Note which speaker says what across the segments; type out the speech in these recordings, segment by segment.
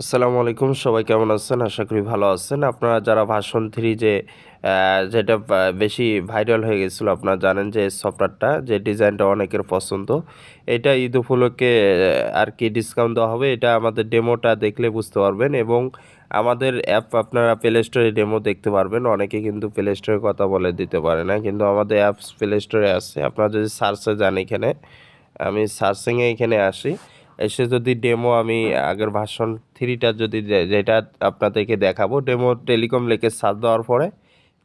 Speaker 1: আসসালামু আলাইকুম, সবাই কেমন আছেন? আশা করি ভালো আছেন। আপনারা যারা ভাষণ থ্রি যে যেটা বেশি ভাইরাল হয়ে গেছিল, আপনারা জানেন যে সফটওয়্যারটা যে ডিজাইনটা অনেকের পছন্দ, এটা ঈদ উপলক্ষে আর কি ডিসকাউন্ট দেওয়া হবে, এটা আমাদের ডেমোটা দেখলে বুঝতে পারবেন এবং আমাদের অ্যাপ আপনারা প্লে স্টোরে ডেমো দেখতে পারবেন। অনেকে কিন্তু প্লে স্টোরের কথা বলে দিতে পারে না, কিন্তু আমাদের অ্যাপস প্লে স্টোরে আছে। আপনারা যদি সার্চে যান এখানে, আমি সার্চিংয়ে এখানে আসি। এসে যদি ডেমো আমি আগের ভার্সন থ্রিটা যদি যেটা আপনাদেরকে দেখাবো ডেমো টেলিকম লেখে সার্চ দেওয়ার পরে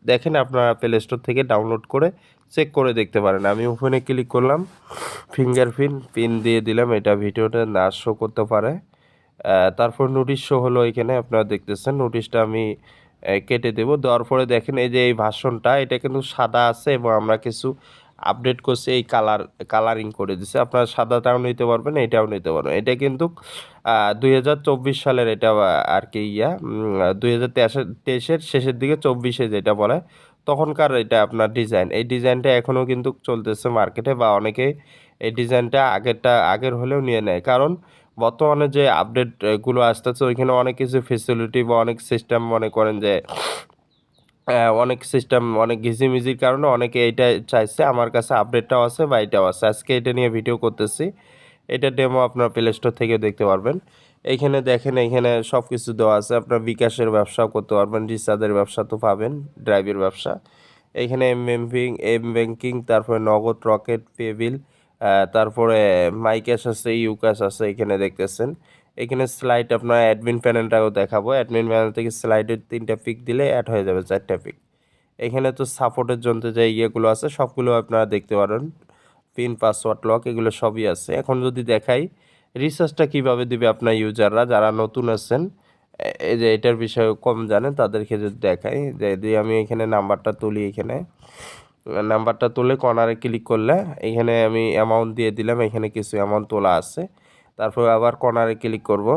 Speaker 1: দেখেন আপনারা প্লে স্টোর থেকে ডাউনলোড করে চেক করে দেখতে পারেন। আমি ওপেনে ক্লিক করলাম ফিঙ্গারপ্রিন্ট পিন দিয়ে দিলাম, এটা ভিডিওটা না শো করতে পারে। তারপর নোটিশ শো হলো এখানে, আপনারা দেখতেছেন নোটিশটা আমি কেটে দেব। দেওয়ার পরে দেখেন এই যে এই ভার্সনটা এটা কিন্তু সাদা আছে এবং আমরা কিছু আপডেট করছে, এই কালার কালারিং করে দিছে। আপনারা সাদাটাও নিতে পারবেন, এটাও নিতে পারবেন। এটা কিন্তু দুই হাজার চব্বিশ সালের এটা আর কি ইয়া দুই হাজার শেষের দিকে চব্বিশে যেটা বলে, তখনকার এটা আপনার ডিজাইন। এই ডিজাইনটা এখনও কিন্তু চলতেছে মার্কেটে বা অনেকে এই ডিজাইনটা আগেরটা, আগের হলেও নিয়ে নেয়। কারণ বর্তমানে যে আপডেটগুলো আসতেছে, ওইখানে অনেক কিছু ফেসিলিটি বা অনেক সিস্টেম মনে করেন যে অনেক সিস্টেম অনেক ঘিজিমিজির কারণে অনেকে এইটা চাইছে। আমার কাছে আপডেটটাও আছে বা এটাও আছে। আজকে এটা নিয়ে ভিডিও করতেছি। এটা ডেমো আপনার প্লে স্টোর থেকে দেখতে পারবেন। এইখানে দেখেন, এইখানে সব কিছু দেওয়া আছে। আপনার বিকাশের ব্যবসাও করতে পারবেন রিচার্জের ব্যবসা তো পাবেন ড্রাইভের ব্যবসা। এইখানে এম ব্যাংকিং এম ব্যাংকিং তারপরে নগদ রকেট পেবিল তারপরে মাই ক্যাশ আছে ইউ ক্যাশ আছে এখানে দেখতেছেন। এখানে স্লাইড আপনার অ্যাডমিন প্যানেলটাও দেখাবো। অ্যাডমিন প্যানেল থেকে স্লাইডের তিনটা পিক দিলে অ্যাড হয়ে যাবে চারটা পিক এখানে তো সাপোর্টের জন্য যে ইয়েগুলো আছে, সবগুলো আপনারা দেখতে পারেন। পিন পাসওয়ার্ড লক এগুলো সবই আছে। এখন যদি দেখাই রিসার্চটা কীভাবে দিবে আপনার ইউজাররা যারা নতুন আছেন এই যে এটার বিষয়ে কম জানেন, তাদেরকে যদি দেখাই যদি আমি এখানে নাম্বারটা তুলি এখানে। নাম্বারটা তুলে কর্নারে ক্লিক করলে, এখানে আমি অ্যামাউন্ট দিয়ে দিলাম, এখানে কিছু অ্যামাউন্ট তোলা আছে। তারপর আবার কর্নারে ক্লিক করব।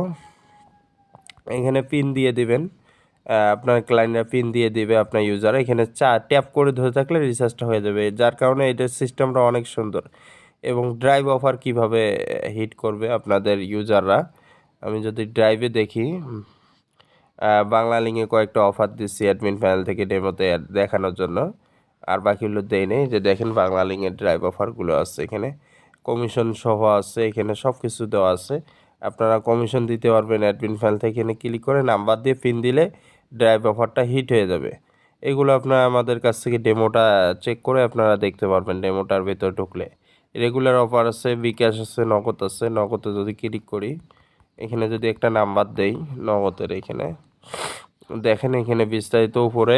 Speaker 1: এখানে পিন দিয়ে দিবেন। আপনার ক্লায়েন্টরা পিন দিয়ে দিবে আপনার ইউজার এখানে চা, ট্যাপ করে ধরে থাকলে রিচার্জটা হয়ে যাবে। যার কারণে এটার সিস্টেমটা অনেক সুন্দর। এবং ড্রাইভ অফার কীভাবে হিট করবে আপনাদের ইউজাররা আমি যদি ড্রাইভে দেখি বাংলা লিঙ্কে কয়েকটা অফার দিচ্ছি অ্যাডমিন প্যানেল থেকে ডেমোতে দেখানোর জন্য। আর বাকিগুলো দেয় নেই। যে দেখেন বাংলা লিঙ্কের ড্রাইভ অফারগুলো আছে এখানে। কমিশন সহ আছে, এখানে সব কিছু দেওয়া আছে। আপনারা কমিশন দিতে পারবেন অ্যাডমিন প্যানেল থেকে এখানে ক্লিক করে নাম্বার দিয়ে পিন দিলে ড্রাইভ অফারটা হিট হয়ে যাবে। এগুলো আপনারা আমাদের কাছ থেকে ডেমোটা চেক করে আপনারা দেখতে পারবেন ডেমোটার ভেতর ঢুকলে। রেগুলার অফার আছে, বিকাশ আছে, নগদ আছে, নগদে যদি ক্লিক করি, এখানে যদি একটা নাম্বার দেই নগদের এখানে, দেখেন এখানে বিস্তারিত উপরে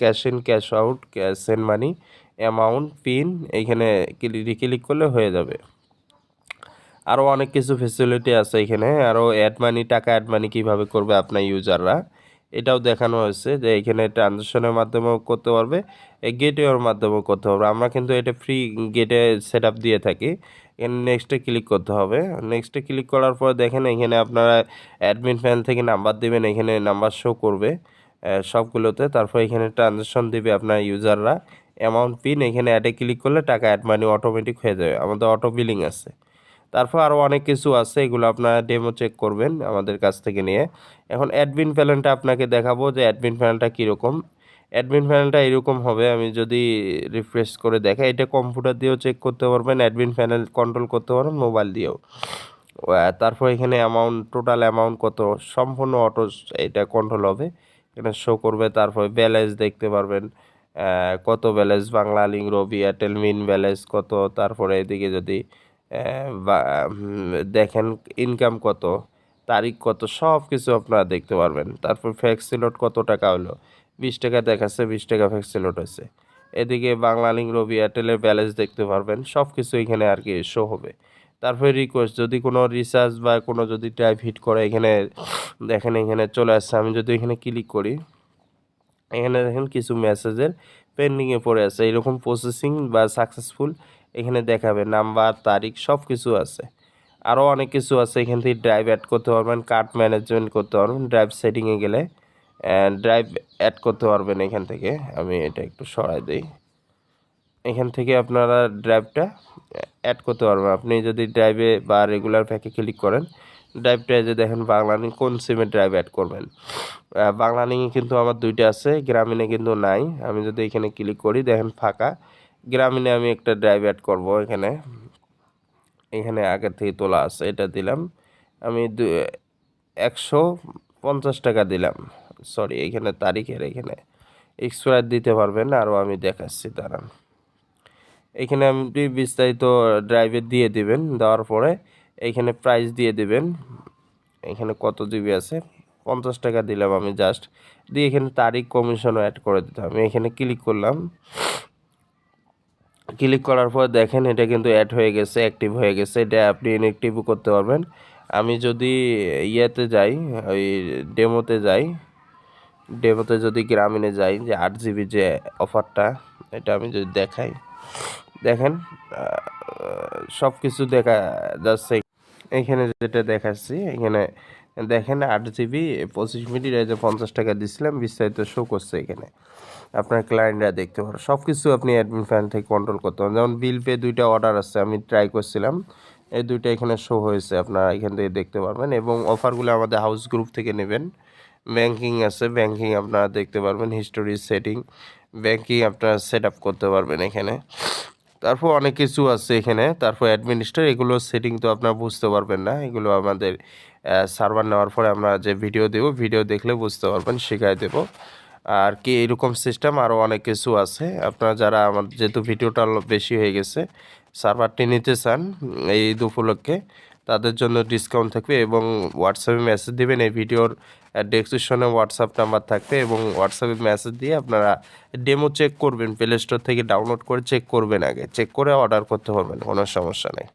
Speaker 1: cash in cash out cash and money amount pin এইখানে ক্লিক করলে হয়ে যাবে। আরও অনেক কিছু ফেসিলিটি আছে এখানে। আরও অ্যাড মানি টাকা অ্যাড মানি কীভাবে করবে আপনার ইউজাররা এটাও দেখানো হয়েছে যে এখানে ট্রানজাকশনের মাধ্যমেও করতে পারবে গেটওয়ের মাধ্যমেও করতে পারবে। আমরা কিন্তু এটা ফ্রি গেটে সেট দিয়ে থাকি। এখানে নেক্সটে ক্লিক করতে হবে। নেক্সটে ক্লিক করার পর দেখেন এখানে আপনারা অ্যাডমিন প্যানেল থেকে নাম্বার দেবেন, এখানে নাম্বার শো করবে সবগুলোতে। তারপর এখানে ট্রানজাকশন দিবে আপনার ইউজাররা অ্যামাউন্ট পিন এখানে অ্যাডে ক্লিক করলে টাকা অ্যাড মানি অটোমেটিক হয়ে যাবে। আমাদের অটো বিলিং আছে। তারপর আরও অনেক কিছু আছে, এগুলো আপনারা ডেমো চেক করবেন আমাদের কাছ থেকে নিয়ে। এখন অ্যাডমিন প্যানেলটা আপনাকে দেখাবো যে অ্যাডমিন প্যানেলটা কীরকম। অ্যাডমিন প্যানেলটা এরকম হবে, আমি যদি রিফ্রেশ করে দেখাই, এটা কম্পিউটার দিয়েও চেক করতে পারবেন অ্যাডমিন প্যানেল কন্ট্রোল করতে পারবেন মোবাইল দিয়েও। তারপর এখানে অ্যামাউন্ট টোটাল অ্যামাউন্ট কত? সম্পূর্ণ অটো এটা কন্ট্রোল হবে। এখানে শো করবে, তারপর ব্যালেন্স দেখতে পারবেন। কত balance Banglalink Robi, Airtel, mean balance কত? তারপরে এদিকে যদি দেখেন ইনকাম কত, তারিখ কত সব কিছু আপনারা দেখতে পারবেন। তারপর ফ্যাক্সিলোড কত টাকা হলো? বিশ টাকা দেখাচ্ছে, বিশ টাকা ফ্যাক্সিলোড হয়েছে। এদিকে বাংলা লিঙ্ক রবি এয়ারটেলের ব্যালেন্স দেখতে পারবেন সব কিছু এখানে আর কি শো হবে। তারপরে রিকোয়েস্ট যদি কোনো রিচার্জ বা কোনো যদি টাইপ হিট করে, এখানে দেখেন, এখানে চলে আসছে। আমি যদি এখানে ক্লিক করি এখানে দেখেন কিছু মেসেজের পেন্ডিংয়ে পড়ে আছে। এরকম প্রসেসিং বা সাকসেসফুল এখানে দেখাবে। নাম্বার তারিখ সব কিছু আছে। আরও অনেক কিছু আছে। এখান থেকে ড্রাইভ অ্যাড করতে পারবেন কার্ড ম্যানেজমেন্ট করতে পারবেন ড্রাইভ সেটিংয়ে গেলে। ড্রাইভ অ্যাড করতে পারবেন এখান থেকে। আমি এটা একটু সরাই দিই। এখান থেকে আপনারা ড্রাইভটা অ্যাড করতে পারবেন। আপনি যদি ড্রাইভে বা রেগুলার প্যাকে ক্লিক করেন ড্রাইভটা যে দেখেন বাংলানি কোন সিমের ড্রাইভ অ্যাড করবেন? আহ, বাংলানি কিন্তু আমার দুইটা আছে গ্রামীণে কিন্তু নাই। আমি যদি এখানে ক্লিক করি দেখেন ফাঁকা। গ্রামীণে আমি একটা ড্রাইভ অ্যাড করব এখানে। এখানে আগের থেকে তোলা আছে এটা দিলাম। আমি দু একশো পঞ্চাশ টাকা দিলাম। সরি এখানে তারিখের এখানে। এক্সপায়ার দিতে পারবেন আরও আমি দেখাচ্ছি দাঁড়ান। এখানে আপনি বিস্তারিত ড্রাইভে দিয়ে দিবেন দেওয়ার পরে এইখানে প্রাইস দিয়ে দিবেন। এখানে কত জিবি আছে? পঞ্চাশ টাকা দিলাম আমি জাস্ট দিয়ে এখানে তারিখ কমিশনও অ্যাড করে দিতাম আমি এখানে ক্লিক করলাম। ক্লিক করার পর দেখেন এটা কিন্তু অ্যাড হয়ে গেছে অ্যাক্টিভ হয়ে গেছে। এটা আপনি ইনঅ্যাক্টিভও করতে পারবেন। আমি যদি ইয়েতে যাই, ওই ডেমোতে যাই ডেমোতে যদি গ্রামীণে যাই, যে আট জিবি যে অফারটা এটা আমি যদি দেখাই। দেখেন সব কিছু দেখা যাচ্ছে এখানে যেটা দেখাচ্ছি, এখানে দেখেন আট জিবি পঁচিশ মিনিট, এই যে পঞ্চাশ টাকা দিছিলাম, বিস্তারিত শো করছে এখানে। আপনার ক্লায়েন্টরা দেখতে পারো। সব কিছু আপনি অ্যাডমিন ফ্যান থেকে কন্ট্রোল করতে পারেন যেমন বিল পে দুইটা অর্ডার আছে, আমি ট্রাই করছিলাম। এই দুইটা এখানে শো হয়েছে, আপনারা এখান থেকে দেখতে পারবেন। এবং অফারগুলো আমাদের হাউস গ্রুপ থেকে নেবেন। ব্যাংকিং আছে ব্যাংকিং আপনারা দেখতে পারবেন হিস্টোরি সেটিং ব্যাংকিং আপনারা সেট আপ করতে পারবেন এখানে। তারপর অনেক কিছু আছে এখানে। তারপর অ্যাডমিনিস্টার এগুলো সেটিং তো আপনারা বুঝতে পারবেন না। এগুলো আমাদের সার্ভার নেওয়ার পরে আমরা যে ভিডিও দেবো ভিডিও দেখলে বুঝতে পারবেন, শেখাই দেবো। আর কি এরকম সিস্টেম আরও অনেক কিছু আছে। আপনারা যারা আমার যেহেতু ভিডিওটা বেশি হয়ে গেছে সার্ভারটি নিতে চান এই উপলক্ষে তাদের জন্য ডিসকাউন্ট থাকবে এবং হোয়াটসঅ্যাপে মেসেজ দেবেন, এই ভিডিওর ডেসক্রিপশনে হোয়াটসঅ্যাপ নাম্বার থাকবে এবং হোয়াটসঅ্যাপে মেসেজ দিয়ে আপনারা ডেমো চেক করবেন প্লে স্টোর থেকে ডাউনলোড করে চেক করবেন আগে। চেক করে অর্ডার করতে পারবেন, কোনো সমস্যা নেই।